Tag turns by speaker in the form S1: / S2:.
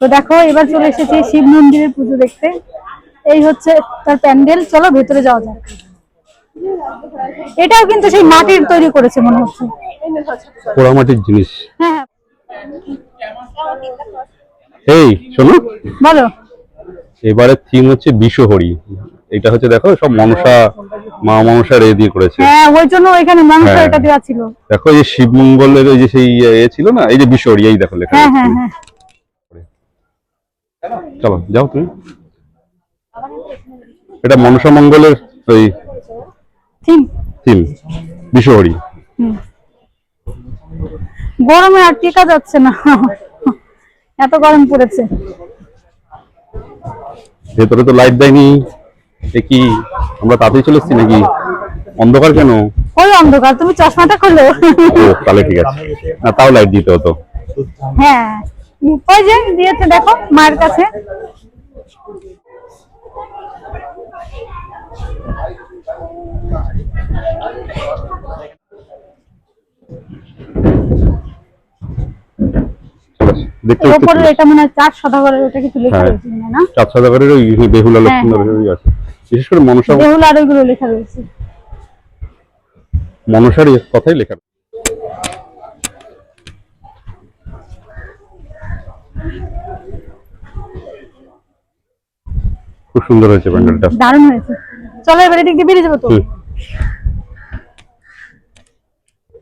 S1: তো দেখো এবার চলে এসেছি শিব মন্দিরের পুজো দেখতে। এই হচ্ছে তার প্যান্ডেল চলো ভেতরে যাওয়া যাক। এটাও কিন্তু সেই মাটির তৈরি করেছে মনে হচ্ছে।
S2: পোড়ামাটির জিনিস।
S1: হ্যাঁ হ্যাঁ।
S2: এই শোনো।
S1: বলো।
S2: এবারে থিম হচ্ছে বিশ্বহরি। এটা হচ্ছে দেখো সব মনসা মা মনসার এ দিয়ে করেছে।
S1: হ্যাঁ ওই জন্য ওইখানে মানুষ
S2: হ্যাঁ।
S1: এটা দেওয়া ছিল।
S2: দেখো এই যে শিবমঙ্গলের ওই যে সেই এ ছিল না এই যে বিশ্বহরি এই দেখো লেখা
S1: হ্যাঁ হ্যাঁ হ্যাঁ।
S2: চলো। যাও তুমি। এটা মনসা মঙ্গলের ওই
S1: ঠিক
S2: থিম বিশ্বহরি।
S1: গরমে আর টেকা যাচ্ছে না। এত গরম পড়েছে।
S2: ভেতরে তো লাইট দেয়নি। এ কি আমরা তাতেই চলে এসেছি নাকি? অন্ধকার কেন?
S1: ওই অন্ধকার তুমি চশমাটা খোলো।
S2: ও তাহলে ঠিক আছে। না তাও লাইট দিতে হতো।
S1: হ্যাঁ। ওই যে দিয়েছে দেখো মায়ের কাছে। এটা মনে হয় চার ওটা কিছু লেখা
S2: হ্যাঁ।
S1: রয়েছে না?
S2: চার ওই বেহুলা
S1: হ্যাঁ,
S2: লক্ষ্মণের আছে। বিশেষ করে মনসা
S1: আর ওইগুলো লেখা রয়েছে।
S2: মনসার কথাই লেখা খুব সুন্দর হয়েছে প্যান্ডেলটা
S1: দারুণ হয়েছে। চলো এবারে দিক দিয়ে বেরিয়ে যাব তো?